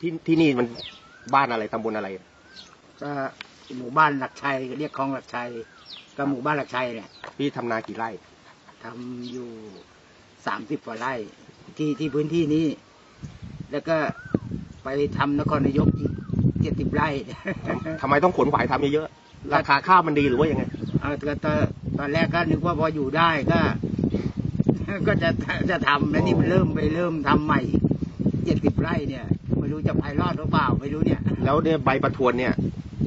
ที่ที่นี่มันบ้านอะไรตำบลอะไรก็หมู่บ้านหลักชัยเรียกคลองหลักชัยก็หมู่บ้านหลักชัยเนี่ยพี่ทำนากี่ไร่ทำอยู่สามสิบกว่าไร่ที่ที่พื้นที่นี้ แล้วก็ไปทำนครนายกอีกเจ็ดสิบไร่ ทำไมต้องขนขวายทำเยอะๆราคาข้าวมันดีหรือว่ายังไง เอาแต่ตอนตอนแรกก็นึกว่าพออยู่ได้ก็ ก็จะจะทำแล้วนี่มันเริ่มไปเริ่มทำใหม่เจ็ดสิบไร่เนี่ยไม่ รู้จะไปรอดหรือเปล่าไม่รู้เนี่ย แล้วเนี่ยใบประทวนเนี่ย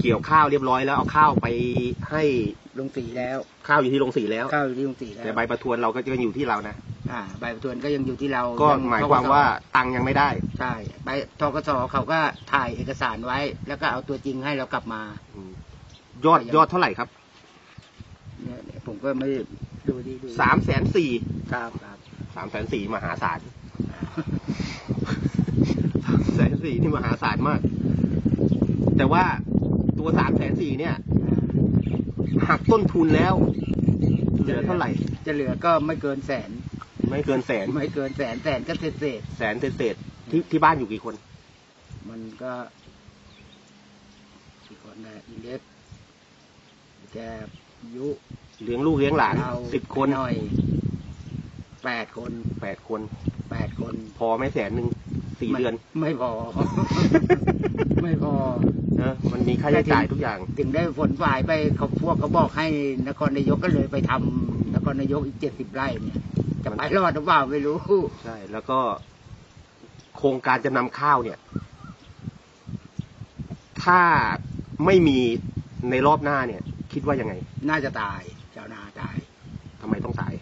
เกี่ยวข้าวเรียบร้อยแล้วเอาข้าวไปให้ลงสีแล้ว ข้าวอยู่ที่โรงสีแล้วข้าวอยู่ที่ลงสีแล้วแต่ใบประทวนเราก็จะอยู่ที่เรานะอ่าใบประทวนก็ยังอยู่ที่เราก็งหมายความว่าตังค์ยังไม่ได้ใช่ไปทกสเขาก็ถ่ายเอกสารไว้ แล้วก็เอาตัวจริงให้เรากลับมาอืมยอดยอดเท่าไหร่ครับเนี่ยเนี่ยผมก็ไม่ดูดีดูสามแสนสี่ครับครับสามแสนสี่มหาศาล สามแสนสี่นี่มหาศาลมาก แต่ว่าตัวสามแสนสี่เนี่ยหักต้นทุนแล้วเหลือเท่าไหร่ จะเหลือก็ไม่เกินแสน ไม่เกินแสนไม่เกินแสนแสนก็เศษเศษแสนเศษๆที่ที่บ้านอยู่กี่คนๆมันก็กี่คนนะอีเล็กแกยุเลี้ยงลูกเลี้ยงหลานเราสิบคนหน่อยแปดคนแปดคนแปดคน พอไหม่แสนหนึ่ง สี่ไม่เดือน ไม่พอ ไม่พอนะมันมีค่าใช้จ่ายทุกอย่าง ถึงได้ฝนฝ่ายไปเขาพวกเขาบอกให้นครนายกก็เลยไปทำนครนายกอีกเจ็ดสิบไร่เนี่ยจะไปรอดหรือเปล่าไม่รู้ใช่แล้วก็ โครงการจำนำข้าวเนี่ย ถ้าไม่มีในรอบหน้าเนี่ย คิดว่ายังไง น่าจะตายชาวนาตายทำไมต้องตาย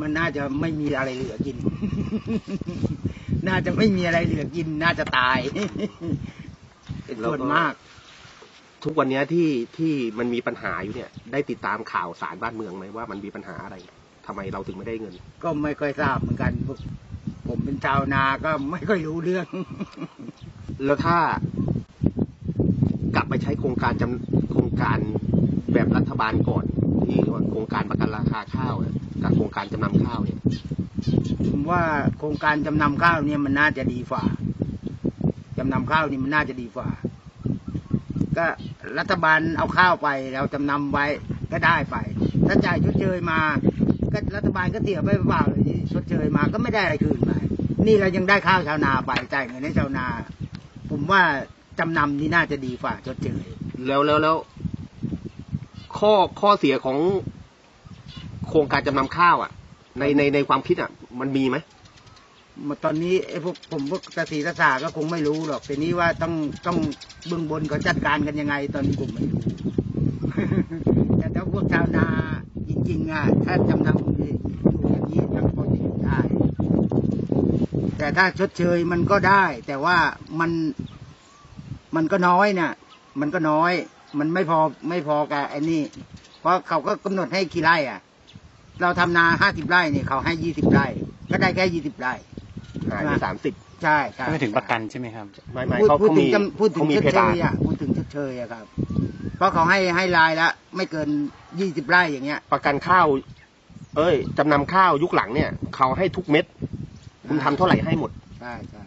มันน่าจะไม่มีอะไรเหลือกิน น่าจะไม่มีอะไรเหลือกินน่าจะตายเป็นส่วนมาก ทุกวันเนี้ยที่ที่มันมีปัญหาอยู่เนี่ย ได้ติดตามข่าวสารบ้านเมืองไหมว่ามันมีปัญหาอะไรทำไมเราถึงไม่ได้เงิน ก็ไม่ค่อยทราบเหมือนกันพวกผมเป็นชาวนาก็ไม่ค่อยรู้เรื่อง แล้วถ้ากลับไปใช้โครงการจำโครงการแบบรัฐบาลก่อนที่ว่าโครงการประกันราคาข้าวเนี่ยกับโครงการจำนำข้าวเนี่ย ผมว่าโครงการจำนำข้าวเนี่ยมันน่าจะดีกว่าจำนำข้าวนี่มันน่าจะดีกว่าก็รัฐบาลเอาข้าวไปเราจำนำไว้ก็ได้ไป ถ้าจ่ายชดเชยมาก็รัฐบาลก็เสียไปเปล่าเลยที่ชดเชยมาก็ไม่ได้อะไรคืนไปนี่เรายังได้ข้าวชาวนาไปจ่ายเงินให้ชาวนา ผมว่าจำนำนี่น่าจะดีกว่าชดเชยแล้วแล้วแล้วข้อข้อเสียของโครงการจำนำข้าวอะ ในในในความคิดอะ มันมีไหมมาตอนนี้ไอ้พวกผมพวกตาสีตาสาก็คงไม่รู้หรอกแต่นี้ว่าต้องต้องเบื้องบนเขาจัดการกันยังไง ตอนนี้ผมไม่รู้ แต่ถ้าพวกชาวนาจริงๆอะถ้าจำนำอยู่อย่างนี้ยังพอจะอยู่ได้ แต่ถ้าชดเชยมันก็ได้ แต่ว่ามันมันก็น้อยน่ะ มันก็น้อย มันไม่พอไม่พอกับไอ้นี่ เพราะเขาก็กำหนดให้กี่ไร่อะ เราทำนาห้าสิบไร่เนี่ยเขาให้ยี่สิบไร่ ก็ได้แค่ยี่สิบไร่หายไปสามสิบใช่ใช่ไม่ถึงประกันใช่ไหมครับไม่ไม่พูดเขาพูดเขาถึมีงจำพูดถึงเขามีชดเพเชดานยอะพูดถึงชดเชยอะครับ เพราะเขาให้ให้รายละไม่เกินยี่สิบไร่อย่างเงี้ย ประกันข้าว เอ้ยจำนำข้าวยุคหลังเนี่ยเขาให้ทุกเม็ดคุณทำเท่าไหร่ให้หมดใช่ใช่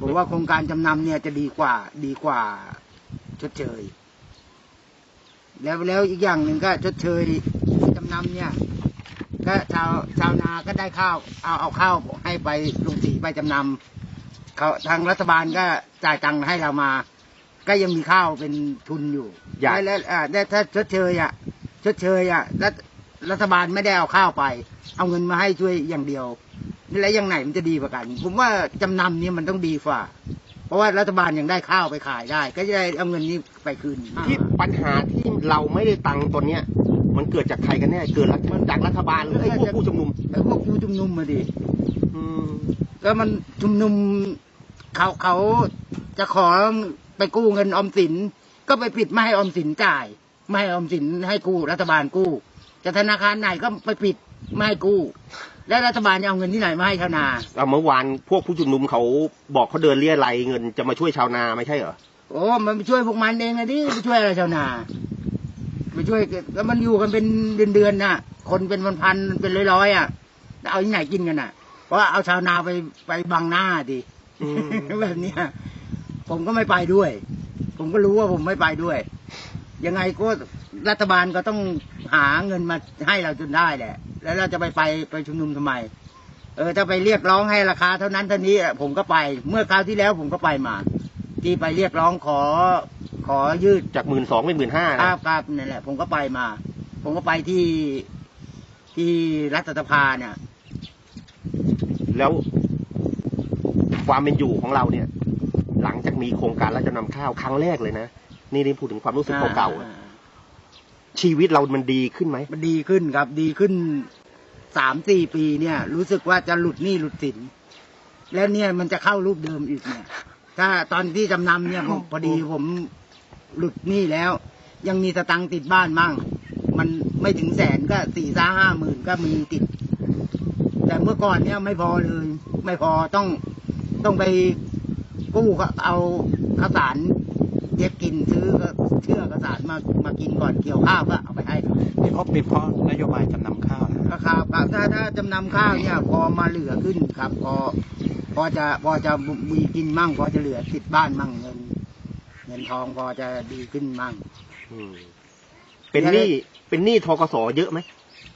ผมว่าโครงการจำนำเนี่ยจะดีกว่าดีกว่าชดเชย แล้วแล้วอีกอย่างหนึ่งก็ชดเชยจำนำเนี่ย ก็ชาวชาวนาก็ได้ข้าว เอาเอาข้าวให้ไปลุงสีไปจำนำเขาทางรัฐบาลก็จ่ายตังค์ให้เรามา ก็ยังมีข้าวเป็นทุนอยู่อยาก และและอ่าและถ้าชดเชยอะชดเชยอะรัฐรัฐบาลไม่ได้เอาข้าวไป เอาเงินมาให้ช่วยอย่างเดียวแล้วยังไงมันจะดีกว่ากัน ผมว่าจำนำเนี่ยมันต้องดีกว่า เพราะว่ารัฐบาลยังได้ข้าวไปขายได้ ก็จะได้เอาเงินนี้ไปคืนที่ปัญหาที่เราไม่ได้ตังค์ตัวเนี้ย มันเกิดจากใครกันแน่เกิดจากรัฐบาลหรือไอ้พวกผู้ชุมนุมแล้วพวกผู้ชุมนุมมาดิอืมก็มันชุมนุมเขาเขาจะขอไปกู้เงินออมสิน ก็ไปปิดไม่ให้ออมสินจ่าย ไม่ให้ออมสินให้กู้รัฐบาลกู้จะธนาคารไหนก็ไปปิดไม่ให้กู้ แล้วรัฐบาลจะเอาเงินที่ไหนมาให้ชาวนาเอาเมื่อวานพวกผู้ชุมนุมเขาบอกเขาเดินเรียรายเงินจะมาช่วยชาวนาไม่ใช่เหรอโอ้มันไปช่วยพวกมันเองนะดิไปช่วยอะไรชาวนาไปช่วยแล้วมันอยู่กันเป็นเดือนๆน่ะ คนเป็นพันๆเป็นร้อยๆอะแล้วเอาที่ไหนกินกันน่ะเพราะว่าเอาชาวนาไปไปบังหน้าดิอืมแบบเนี้ยผมก็ไม่ไปด้วย ผมก็รู้ว่าผมไม่ไปด้วย ยังไงก็รัฐบาลก็ต้องหาเงินมาให้เราจนได้แหละ แล้วเราจะไปไปไปชุมนุมทำไม เออถ้าไปเรียกร้องให้ราคาเท่านั้นเท่านี้ผมก็ไป เมื่อคราวที่แล้วผมก็ไปมา ที่ไปเรียกร้องขอขอยืดจากหมื่นสองเป็นหมื่นห้าครับครับนั่นแหละ ผมก็ไปมา ผมก็ไปที่ที่รัฐสภาเนี่ย แล้วความเป็นอยู่ของเราเนี่ย หลังจากมีโครงการรับจำนำข้าวครั้งแรกเลยนะ นี่นี่พูดถึงความรู้สึกเก่าๆอะอ่ชีวิตเรามันดีขึ้นไหมมันดีขึ้นครับ ดีขึ้นสามสี่ปีเนี่ย รู้สึกว่าจะหลุดหนี้หลุดสิน แล้วเนี่ยมันจะเข้ารูปเดิมอีกเนี่ย ถ้าตอนที่จำนำเนี่ยผมพอดีผมหลุดหนี้แล้ว ยังมีสตังค์ติดบ้านมั่ง มันไม่ถึงแสนก็สี่ซ่าห้าหมื่นก็มีติด แต่เมื่อก่อนเนี่ยไม่พอเลย ไม่พอต้องต้องไปกู้เขาเอาข้าวสาร เย็บกินซื้อก็เชื่อข้าวสารมามากินก่อนเกี่ยวข้าวก็เอาไปให้เขานี่เพราะเป็นเพราะนโยบายจำนำข้าวนะราคาครับถ้าถ้าจำนำข้าวเนี่ยพอมาเหลือขึ้นครับ พอ พอจะพอจะมีกินมั่ง พอจะเหลือติดบ้านมั่งเงิน เงินทองพอจะดีขึ้นมั่งอืมเป็นหนี้เป็นหนี้ทกสเยอะไหม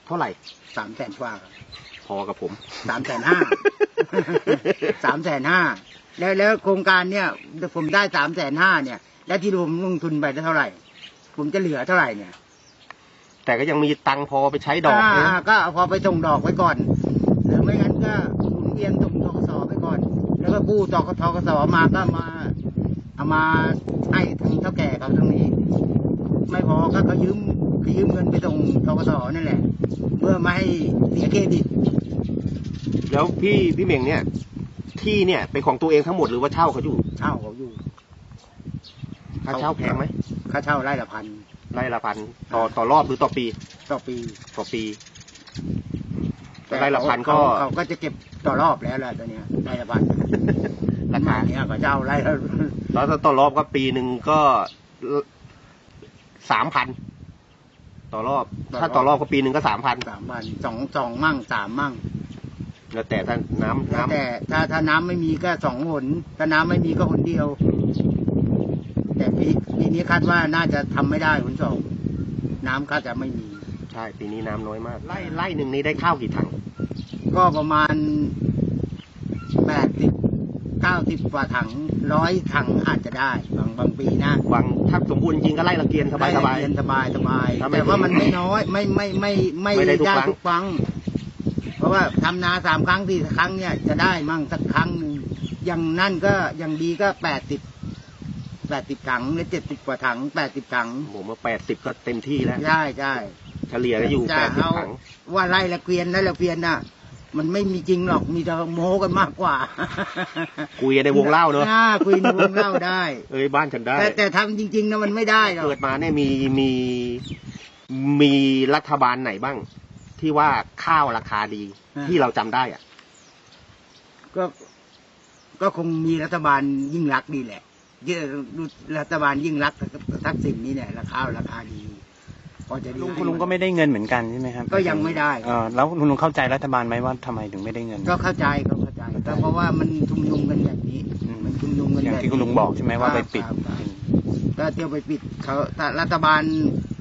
เท่าไหร่สามแสนกว่าครับพอกับผมสามแสนห้าสามแสนห้าแล้วแล้วโครงการเนี่ยผมได้สามแสนห้าเนี่ย แล้วที่ผมลงทุนไปได้เท่าไหร่ ผมจะเหลือเท่าไหร่เนี่ย แต่ก็ยังมีตังค์พอไปใช้ดอกนะาก็เอาพอไปส่งดอกไว้ก่อน หรือไม่งั้นก็หมุนเวียนส่งทกสไปก่อน แล้วก็กู้ตกทกสมาก็มา เอามาให้ทางเท่าแก่เขาตรงนี้ ไม่พอก็เขายืมเขายืมเงินไปส่งทกสนั่นแหละ เพื่อไม่ให้เสียเครดิต แล้วพี่พี่เหม่งเนี่ย ที่เนี่ยเป็นของตัวเองทั้งหมดหรือว่าเช่าเขาอยู่ เช่าเขาอยู่ ค่าเช่าแพงไหมค่าเช่าไร่ละพันไร่ละพันต่อต่อรอบหรือต่อปี ต่อปีต่อปีแต่ไร่ละพันก็เขาเขาก็จะเก็บต่อรอบแล้วแหละตอนเนี้ยไร่ละพันราคาเนี้ยเขาเช่าไร่ละแล้วถ้าต่อรอบก็ปีหนึ่งก็สามพันต่อรอบ ถ้าต่อรอบก็ปีหนึ่งก็สามพันสามพันสองสองมั่งสามมั่งแล้วแต่ถ้าน้ำแล้วน้ำแต่ถ้าถ้าน้ำไม่มีก็สองหนถ้าน้ำไม่มีก็หนเดียวแต่ ปีปีนี้คาดว่าน่าจะทำไม่ได้หนสองน้ำคาดจะไม่มี ใช่ปีนี้น้ำน้อยมากไร่ไร่หนึ่งนี้ได้ข้าวกี่ถังก็ประมาณแปดสิบเก้าสิบกว่าถังร้อยถังอาจจะได้บางบางปีนะบางถ้าสมบูรณ์จริงก็ไร่ละเกียนสบายสบาย ได้เรีนสบายสบาย ถ้าไม่แต่ว่ามันไม่น้อยไม่ไม่ไม่ไม่ไม่ได้ทุกครั้ง ทุกครั้ง เพราะว่าทำนาสามครั้งสี่ครั้งเนี่ยจะได้มั่งสักครั้งหนึ่งอย่างนั่นก็อย่างดีก็แปดสิบ แปดสิบถังหรือเจ็ดสิบกว่าถังแปดสิบถังผมว่าแปดสิบก็เต็มที่แล้วใช่ใช่เฉลี่ยก็อยู่จะแปดสิบเอาถังว่าไร่ละเกวียนไร่ละเกวียนน่ะ มันไม่มีจริงหรอกมีแต่โม้กันมากกว่า คุยกันในวงเล่าเนอะอ่คุยในวงเล่าได้ เอ้ยบ้านฉันได้ แต่แต่ทำจริงๆนะมันไม่ได้หรอกเกิดมาเนี่ยมีมีมีรัฐบาลไหนบ้าง ที่ว่าข้าวราคาดีที่เราจำได้อะก็ก็คงมีรัฐบาลยิ่งรักษณ์นี่แหละเยอะ รัฐบาลยิ่งรักษณ์กับทักษิณนี่แหละราคาราคาดีพอจะดีลุงคุณลุงก็ไม่ได้เงินเหมือนกันใช่ไหมครับก็ยังไม่ได้เออแล้วคุณลุงเข้าใจรัฐบาลไหมว่าทำไมถึงไม่ได้เงิน ก็เข้าใจก็เข้าใจก็เพราะว่ามันชุมนุมกันแบบนี้อืมมันชุมนุมกันอย่างแบบที่คุณลุงบอกใช่ไหมว่าไปปิดครับครับก็เที่ยวไปปิดเขาแต่รัฐบาล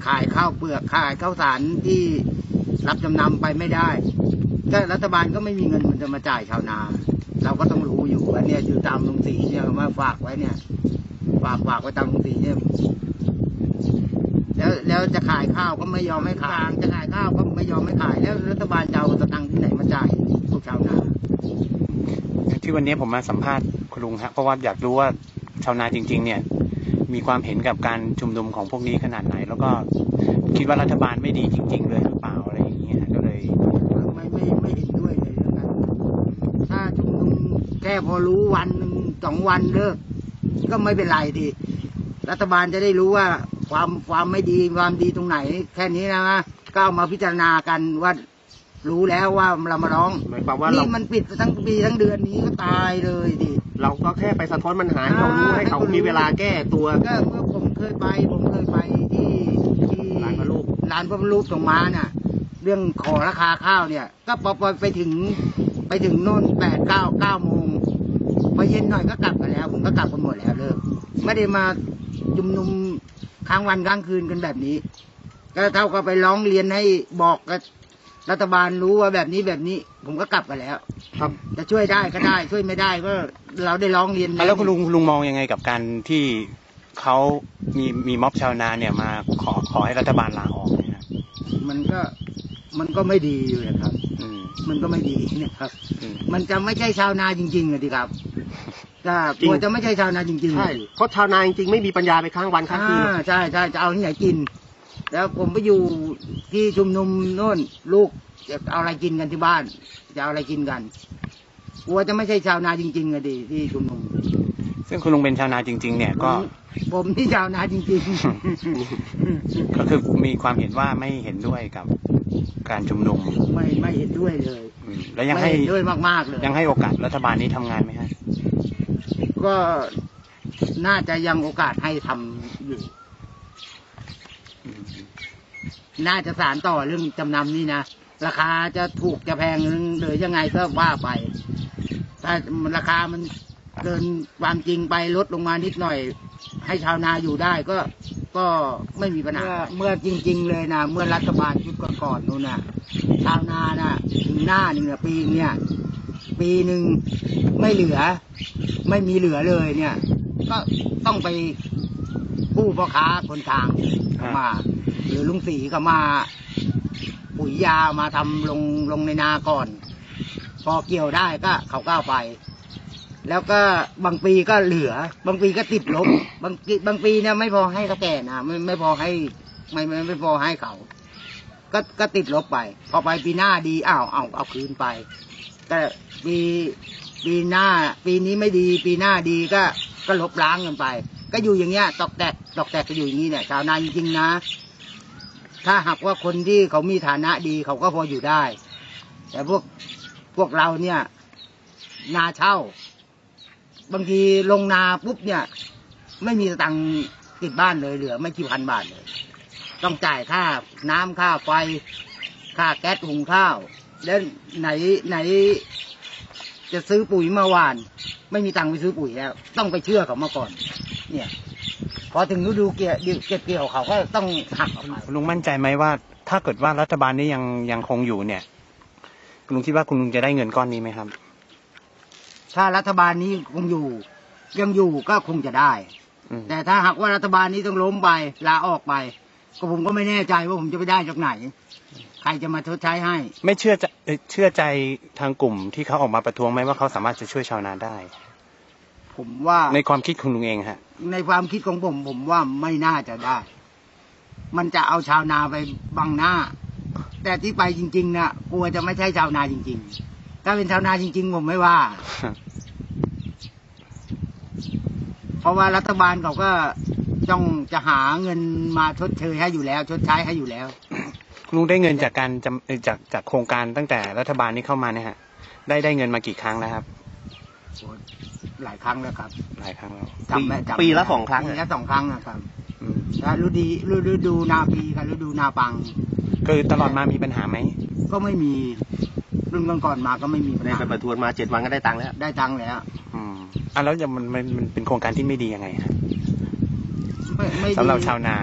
ขายข้าวเปลือกขายข้าวสารที่รับจำนำไปไม่ได้ก็รัฐบาลก็ไม่มีเงินมันจะมาจ่ายชาวนา เราก็ต้องรู้อยู่ว่าเนี่ยอยู่ตามโรงสีเนี่ยเอามาฝากไว้เนี่ย ฝากฝากไว้ตามโรงสีเนี่ยแล้วแล้วจะขายข้าวก็ไม่ยอมให้ขายจะขายข้าวก็ไม่ยอมให้ขาย แล้วรัฐบาลจะเอาสตังค์ที่ไหนมาจ่ายพวกชาวนาที่วันนี้ผมมาสัมภาษณ์คุณลุงฮะเพราะว่าอยากรู้ว่าชาวนาจริง ๆ เนี่ย มีความเห็นกับการชุมนุมของพวกนี้ขนาดไหน แล้วก็คิดว่ารัฐบาลไม่ดีจริง ๆ เลย ค่พอรู้วันหนึ่งสองวันเลิกก็ไม่เป็นไรดีรัฐบาลจะได้รู้ว่าความความไม่ดีความดีตรงไหน แค่นี้นะก็เอามาพิจารณากันว่ารู้แล้วว่าเรามาร้องหมายความว่าเรานี่มันปิดทั้งปีทั้งเดือนนี้ก็ตายเลยดิเราก็แค่ไปสะท้อนปัญหาให้เขารู้อ่าให้เขาให้เขารู้มีเวลาแก้ตัวก็เมื่อผมเคยไป ผมเคยไปที่ที่ร้านพระรูปร้านพระรูปตรงม้าน่ะ เรื่องขอราคาข้าวเนี่ย ก็พอพอไปถึง ไปถึงโน่นแปดเก้าเก้าโมงพอเย็นหน่อยก็กลับกันแล้ว ผมก็กลับกันหมดแล้วเลิกไม่ได้มาจุมนุมค้างวันค้างคืนกันแบบนี้ ก็เท่ากับไปร้องเรียนให้บอกกับรัฐบาลรู้ว่าแบบนี้แบบนี้ ผมก็กลับกันแล้ว ครับจะช่วยได้ก็ได้ ช่วยไม่ได้ก็เราได้ร้องเรียนอะแล้วคุณลุงคุณลุงมองยังไงกับการที่เขามีมีม็อบชาวนาเนี่ยมาขอขอให้รัฐบาลลาออกเนี่ยนะมันก็ มันก็ไม่ดีอยู่นะครับ อืม มันก็ไม่ดีนะครับ อืม มันจะไม่ใช่ชาวนาจริงๆเลยดีครับถ้าจริง กลัวจะไม่ใช่ชาวนาจริงๆใช่เพราะชาวนาจริงๆไม่มีปัญญาไปค้างวันค้างคืนหรอกอ่าใช่ใช่จะเอาที่ไหนกิน แล้วผมไปอยู่ที่ชุมนุมโน่นลูกจะเอาอะไรกินกันที่บ้าน จะเอาอะไรกินกันกลัวจะไม่ใช่ชาวนาจริงๆอะดิที่ชุมนุม ซึ่งคุณลุงเป็นชาวนาจริง ๆ เนี่ยก็ ผมที่ชาวนาจริงก็คือมีความเห็นว่าไม่เห็นด้วยกับการชุมนุมๆ ไม่ไม่เห็นด้วยเลยอืมแล้วยังไม่ให้เห็นด้วยมากๆเลยยังให้โอกาสรัฐบาลนี้ทำงานไหมฮะก็น่าจะยังโอกาสให้ทำอยู่ อืมน่าจะสารต่อเรื่องจำนำนี่นะราคาจะถูกจะแพงหรือยังไงก็ว่าไป ถ้ามันราคามันเกินความจริงไปลดลงมานิดหน่อย ให้ชาวนาอยู่ได้ก็ก็ไม่มีปัญหาเมื่อจริง ๆ เลยนะเมื่อรัฐบาลชุดก่อนๆนู่นนะชาวนานะถึงหน้าหนึ่งอะปีเนี่ยปีหนึ่งไม่เหลือ ไม่มีเหลือเลยเนี่ย ก็ต้องไปกู้พ่อค้าคนกลางเข้ามา หรือลุงสีก็มาปุ๋ยยามาทำลงลงในนาก่อน พอเกี่ยวได้ก็เขาก้าวไป แล้วก็บางปีก็เหลือ บางปีก็ติดลบบางปีบางปีเนี่ยไม่พอให้เขาแก่นะไม่ไม่พอให้ไม่ไม่ไม่พอให้เขาก็ก็ติดลบไป พอไปปีหน้าดีอ้าวเอาเอาคืนไป แต่ปีปีหน้า ปีนี้ไม่ดี ปีหน้าดีก็ก็ลบล้างกันไป ก็อยู่อย่างเงี้ยตอกแตกตอกแตกก็อยู่อย่างนี้เนี่ยชาวนาจริงๆนะ ถ้าหากว่าคนที่เขามีฐานะดีเขาก็พออยู่ได้ แต่พวกพวกเราเนี่ย นาเช่า บางทีลงนาปุ๊บเนี่ย ไม่มีตังค์ติดบ้านเลยเหลือ ไม่กี่พันบาทเลย ต้องจ่ายค่าน้ำค่าไฟ ค่าแก๊สหุงข้าวแล้วไหนไหน จะซื้อปุ๋ยมาหวาน ไม่มีตังค์ไปซื้อปุ๋ยแล้วต้องไปเชื่อเขามาก่อน เนี่ย พอถึงฤดูเกี่ยวเก็บเกี่ยวเขาก็ต้องหักออกไปคุณลุงมั่นใจไหมว่า ถ้าเกิดว่ารัฐบาลนี้ยังยังคงอยู่เนี่ยคุณลุงคิดว่าคุณลุงจะได้เงินก้อนนี้ไหมครับ ถ้ารัฐบาลนี้คงอยู่ ยังอยู่ก็คงจะได้อืมแต่ถ้าหากว่ารัฐบาลนี้ต้องล้มไปลาออกไป ก็ผมก็ไม่แน่ใจว่าผมจะไปได้จากไหน ใครจะมาชดใช้ให้ ไม่เชื่อใจเอ่อเชื่อใจทางกลุ่มที่เขาออกมาประท้วงไหมว่าเขาสามารถจะช่วยชาวนาได้ ผมว่าในความคิดคุณลุงเองฮะ ในความคิดของผมผมว่าไม่น่าจะได้ มันจะเอาชาวนาไปบังหน้า แต่ที่ไปจริงๆนะกลัวจะไม่ใช่ชาวนาจริง ๆ ถ้าเป็นชาวนาจริง ๆ ผมไม่ว่า เพราะว่ารัฐบาลเขาก็ต้องจะหาเงินมาชดเชยให้อยู่แล้ว ชดใช้ให้อยู่แล้วคุณลุงได้เงินจากการจำเอ่อจากจากโครงการตั้งแต่รัฐบาลนี้เข้ามาเนี่ยฮะ ได้ได้เงินมากี่ครั้งแล้วครับ หลายครั้งแล้วครับ หลายครั้งแล้วจำไม่จำปีละสองครั้ง ปีละสองครั้งนะครับอืมถ้าฤดูฤดูฤดูนาปีกับฤดูนาปัง คือตลอดมามีปัญหาไหม ก็ไม่มี รุ่นก่อนๆมาก็ไม่มีปัญได้หาไปประทวนมาเจ็ดวันก็ได้ตังค์แล้ว ได้ตังค์แล้วอืมอะแล้วยังมันมันมันเป็นโครงการที่ไม่ดียังไงฮะไม่ไม่ดีสำหรับชาวนา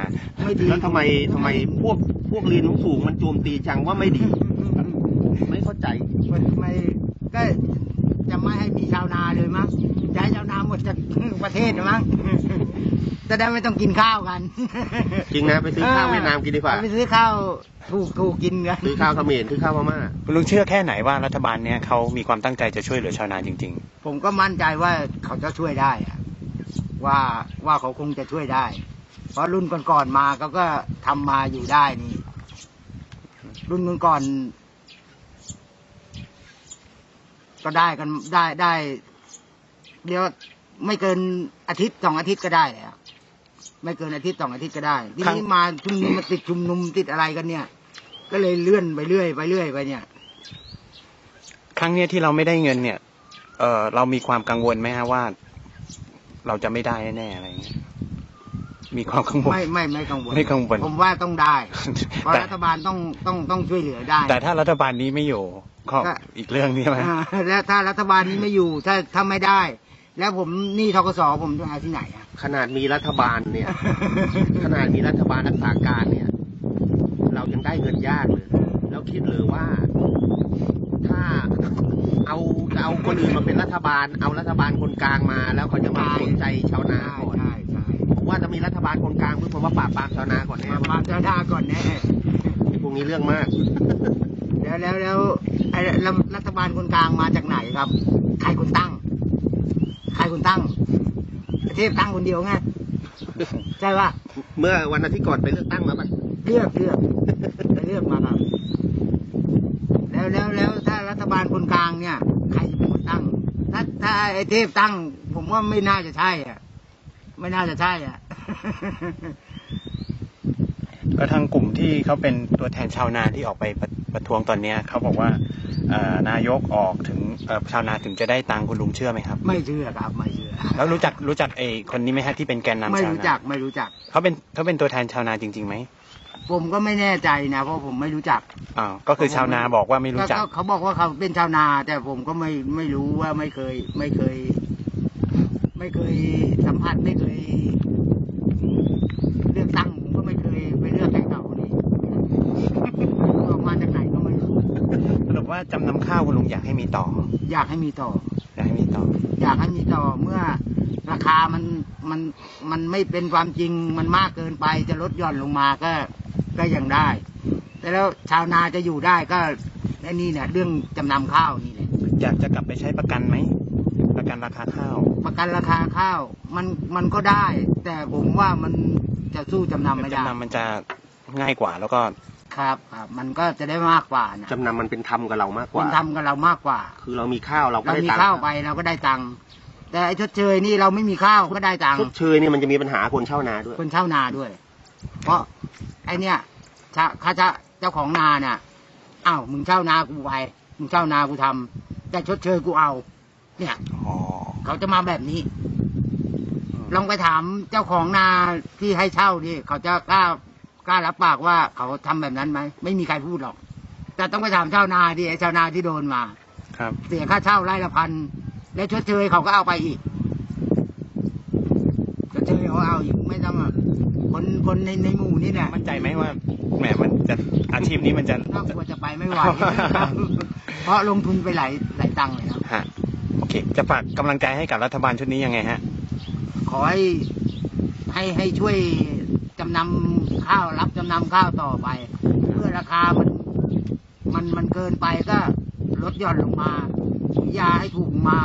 ไม่ดีแล้วทำไมทำไมพวกพวกเรียนสูงๆมันโจมตีจังว่าไม่ดี ไม่เข้าใจไม่ไม่ก็จะไม่ให้มีชาวนาเลยมั้งจะให้ชาวนาหมดจากประเทศเลยมั้ง จะได้ไม่ต้องกินข้าวกันจริงนะไปซื้อข้าวเวียดนามกินดีกว่า ไปซื้อข้าวถูกถูกกินกันซื้อข้าวเขมรซื้อข้าวพม่าคุณลุงเชื่อแค่ไหนว่ารัฐบาลเนี้ยเขามีความตั้งใจจะช่วยเหลือชาวนาจริงผมก็มั่นใจว่าเขาจะช่วยได้อะว่าว่าเขาคงจะช่วยได้ เพราะรุ่นก่อนๆมาเขาก็ทำมาอยู่ได้นี่ รุ่นก่อนๆก็ได้กันได้ได้เดี๋ยว ไม่เกินอาทิตย์สองอาทิตย์ก็ได้แล้วไม่เกินอาทิตย์สองอาทิตย์ก็ได้ทีครั้นี้งมาชุมนุมมาติดชุมนุมติดอะไรกันเนี่ย ก็เลยเลื่อนไปเรื่อยไปเรื่อยไปเนี่ยๆครั้งเนี้ยที่เราไม่ได้เงินเนี่ย เออเรามีความกังวลไหมฮะว่า เราจะไม่ได้แน่ๆอะไรอย่างเงี้ยมีความกังวลไม่ไม่ไม่กังวลไม่กังวลผมว่าต้องได้เพราะแต่รัฐบาลต้องต้องต้องช่วยเหลือได้ แต่ถ้ารัฐบาลนี้ไม่อยู่ก็ก็อีกเรื่องนี้ใช่ไหมอ่าแล้วถ้ารัฐบาลนี้ไม่อยู่ ถ้าถ้าไม่ได้ แล้วผมหนี่ทกสผมจะเอาที่ไหนอะ ขนาดมีรัฐบาลเนี่ย ขนาดมีรัฐบาลรักษาการเนี่ย เรายังได้เงินยากเลย แล้วคิดหรือว่า ถ้าเอาเอาคนอื่นมาเป็นรัฐบาล เอารัฐบาลคนกลางมา แล้วเขาจะมาสนใจชาวนาใช่ก่อนใช่ใช่ผมว่าจะมีรัฐบาลคนกลางเพื่อผมว่าปราบปรามชาวนาก่อนแน่มามาเจ้าหน้าก่อนแน่พวกนี้เรื่องมาก แล้วแล้วแล้วไอ้แล้วรัฐบาลคนกลางมาจากไหนครับ ใครคนตั้ง ใครคนตั้งประเทศตั้งคนเดียวไงใช่ปะเมื่อวันอาทิตย์ก่อนไปเลือกตั้งมาปะเลือกเลือกไปเลือกมาครับ แล้วแล้วแล้วถ้ารัฐบาลคนกลางเนี่ยใครจะเป็นคนตั้ง ถ้าถ้าไอ้เทพตั้ง ผมว่าไม่น่าจะใช่อะ ไม่น่าจะใช่อะ ก็ทางกลุ่มที่เขาเป็นตัวแทนชาวนาที่ออกไปประประท้วงตอนเนี้ยเขาบอกว่าเอ่อนายกออกถึงเอ่อชาวนาถึงจะได้ตังค์คุณลุงเชื่อไหมครับ ไม่เชื่อครับไม่เชื่อแล้วรู้จักรู้จักไอ้คนนี้ไหมฮะที่เป็นแกนนำไม่ชาวรู้นาจักไม่รู้จัก เขาเป็นเขาเป็นตัวแทนชาวนาจริงๆไหมผมก็ไม่แน่ใจนะ เพราะผมไม่รู้จักอ้าวก็คือชาวนาบอกว่าไม่รู้จัก ก็เขาบอกว่าเขาเป็นชาวนา แต่ผมก็ไม่ไม่รู้ว่าไม่เคย ไม่เคย ไม่เคยสัมผัสไม่เคย เลือกตั้งผมก็ไม่เคยไปเลือกให้เขานี่ออกมาจากไหนก็ไม่รู้ สรุป ว่าจำนำข้าวคุณลุงอยากให้มีต่อ อยากให้มีต่อ อยากให้มีต่อ อยากให้มีต่อเมื่อราคามันมันมันไม่เป็นความจริงมันมากเกินไปจะลดหย่อนลงมาก็ก็ยังได้ แต่แล้วชาวนาจะอยู่ได้ก็ไอ้นี่เนี่ยเรื่องจำนำข้าวนี่แหละอยากจะกลับไปใช้ประกันไหมประกันราคาข้าว ประกันราคาข้าวมันมันก็ได้ แต่ผมว่ามันจะสู้จำนำไม่ได้จำนำมันจะง่ายกว่าแล้วก็ ครับครับมันก็จะได้มากกว่านะจำนำมันเป็นธรรมกับเรามากกเป็ว่านทำกับเรามากกว่า คือเรามีข้าวเราก็เราได้มีตังค์ข้าวไปเราก็ได้ตังค์แต่ไอ้ชดเชยนี่เราไม่มีข้าวก็ได้ตังค์ชดเชยเนี่ยมันจะมีปัญหาคนเช่านาด้วย คนเช่านาด้วย เพราะไอเนี่ยชาข้าจะเจ้าของนาเนี่ยอ้าวมึงเช่านากูไปมึงเช่านากูทำแต่ชดเชยกูเอา เนี่ย อ๋อเขาจะมาแบบนี้ ลองไปถามเจ้าของนาที่ให้เช่าดิเขาจะกล้า กล้ารับปากว่าเขาทำแบบนั้นไหมไม่มีใครพูดหรอก แต่ต้องไปถามชาวนาดิไอ้ชาวนาที่โดนมา ครับ เสียค่าเช่าไร่ละพันและชดเชยเขาก็เอาไปอีกชดเชยเขาเอาอีกไม่ต้องอะคนคนในในหมู่นี่เนี่ยมั่นใจไหมว่าแหมมันจะอาชีพนี้มันจะน่ากลัวจะไปไม่ไหวเพราะลงทุนไปหลายหลายตังค์เลยนะฮะโอเค จะฝากกำลังใจให้กับรัฐบาลชุดนี้ยังไงฮะ ขอให้ให้ให้ช่วยจำนำข้าวรับจำนำข้าวต่อไปเพื่อราคามันมันมันเกินไปก็ลดหย่อนลงมาซื้อยาให้ถูกมา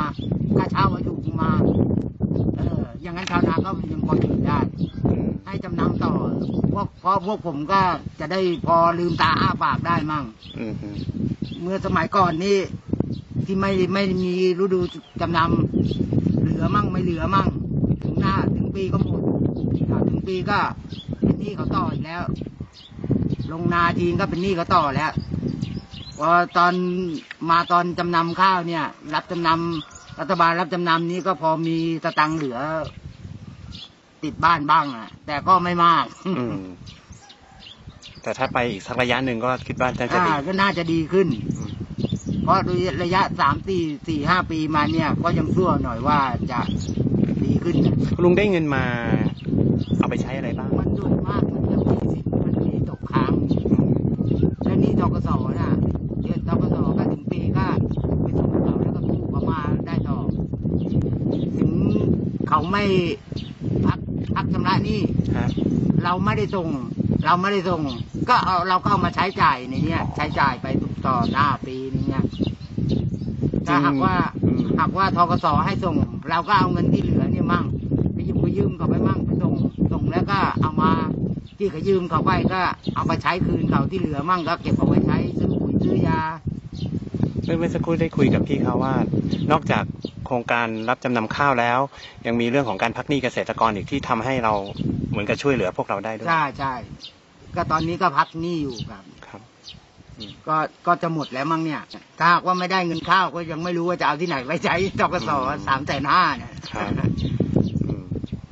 ค่าเช่าให้ถูกมา เอออย่างนั้นชาวนาก็ยังพออยู่ได้ ให้จำนำต่อพวกเพราะพวกผมก็จะได้พอลืมตาอ้าปากได้มั่งอืมอืมเมื่อสมัยก่อนนี่ที่ไม่ไม่มีฤดูจำนำเหลือมั่งไม่เหลือมั่ง ถึงหน้าถึงปีก็หมดอ่าถึงปีก็เป็น หนี้เขาต่ออีกแล้ว ลงนาทีนก็เป็นหนี้เขาต่อแล้วพอตอนมาตอนจำนำข้าวเนี่ย รับจำนำรัฐบาลรับจำนำนี้ก็พอมีสตังค์เหลือ ติดบ้านบ้างอะ แต่ก็ไม่มากอืมแต่ถ้าไปอีกสักระยะหนึ่งก็คิดว่าจะจะอ่าดีก็น่าจะดีขึ้นอืมเพราะระยะสามสี่สี่ห้าปีมาเนี่ย ก็ยังชั่วหน่อยว่าจะดี ขึ้นนะคุณลุงได้เงินมา เอาไปใช้อะไรบ้าง มันส่วนมากมันจะมีสิทธิ์มันมีตกค้างและนี่ทกสน่ะเดือนทกสก็ถึงปีก็ไปส่งเขาแล้วก็กู้เขามาได้ต่อ ถึงเขาไม่พักพักชำระหนี้ฮะเราไม่ได้ส่ง เราไม่ได้ส่ง ก็เอาเราก็เอามาใช้จ่ายในเนี้ยใช้จ่ายไปต่อหน้าปีนี้เนี่ยถ้าหากว่าอืมหากว่าทกสให้ส่ง เราก็เอาเงินที่เหลือเนี่ยมั่งไป ยืมไปยืมเขาไปมั่งไปส่งส่งแล้วก็เอามาที่เขายืมเขาไปก็เอาไปใช้คืนเขาที่เหลือมั่งก็เก็บเอาไว้ใช้ซื้อปุ๋ยซื้อยาเมื่อเมื่อสักครู่ได้คุยกับพี่เขาว่า นอกจากโครงการรับจำนำข้าวแล้ว ยังมีเรื่องของการพักหนี้เกษตรกรอีกที่ทำให้เราเหมือนกับช่วยเหลือพวกเราได้ด้วยใช่ใช่ก็ตอนนี้ก็พักหนี้อยู่ครับครับก็ก็จะหมดแล้วมั้งเนี่ยถ้าหากว่าไม่ได้เงินข้าวก็ยังไม่รู้ว่าจะเอาที่ไหนไปใช้ทกสสามแสนห้าเนี่ยครับอืม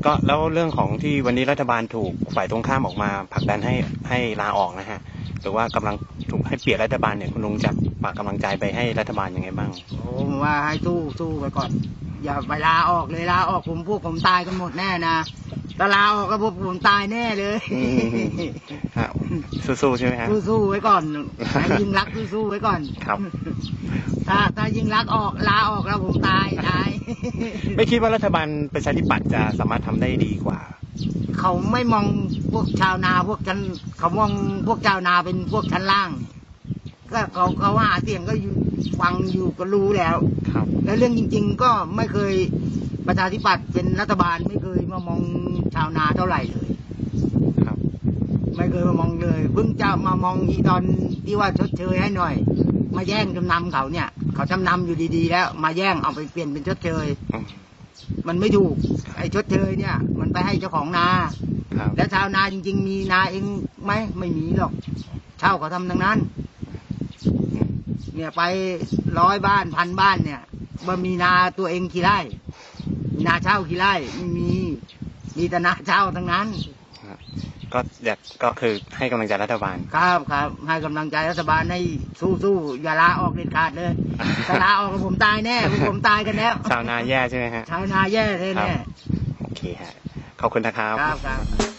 ก็แล้วเรื่องของที่วันนี้รัฐบาลถูกฝ่ายตรงข้ามออกมาผลักดันให้ให้ลาออกนะฮะหรือว่ากำลังถูกให้เปลี่ยนรัฐบาลเนี่ยคุณลุงจะฝากกำลังใจไปให้รัฐบาลยังไงบ้างโอ้ผมว่าให้สู้สู้ไปก่อน อย่าไปลาออกเลยลาออกผมพวกผมตายกันหมดแน่นะ ถ้าลาออกก็พวกผมตายแน่เลยอืมฮะสู้ๆใช่ไหมฮะ สู้ๆไว้ก่อนให้ยิงรักษณ์สู้ๆไว้ก่อนครับ ถ้าถ้ายิงรักษณ์ออกลาออกแล้วผมตายตาย ไม่คิดว่ารัฐบาลประชาธิปัตย์จะสามารถทำได้ดีกว่า เขาไม่มองพวกชาวนาพวกชั้นเขามองพวกชาวนาเป็นพวกชั้นล่าง ก็เขาเขาหาเสียงก็อยู่ฟังอยู่ก็รู้แล้ว ครับ แล้วเรื่องจริง ๆ ก็ไม่เคยประชาธิปัตย์เป็นรัฐบาลไม่เคยมามอง ชาวนาเท่าไหร่เลยครับ ไม่เคยมามองเลยเพิ่งจะมามองอีตอนที่ว่าชดเชยให้หน่อย มาแย่งจำนำเขาเนี่ย เขาจำนำอยู่ดีๆ แล้ว มาแย่งเอาไปเปลี่ยนเป็นชดเชยอืมมันไม่ถูกไอ้ชดเชยเนี่ย มันไปให้เจ้าของนาครับแล้วชาวนาจริง ๆ มีนาเองไหมไม่มีหรอก เช่าเขาทำทั้งนั้นอืมเนี่ยไปร้อยบ้านพันบ้านเนี่ยว่ามีนาตัวเองกี่ไร่มีนาเช่ากี่ไร่ไม่มี มีแต่นาเช่าทั้งนั้น ก็อยากก็คือให้กำลังใจรัฐบาล ครับครับให้กำลังใจรัฐบาลให้สู้ๆอย่าลาออกเด็ดขาดเลยถ้าลาออกผมตายแน่พวกผมตายกันแล้วชาวนาแย่ใช่ไหมฮะชาวนาแย่เลยครับแน่โอเคฮะขอบคุณนะครับครับครับ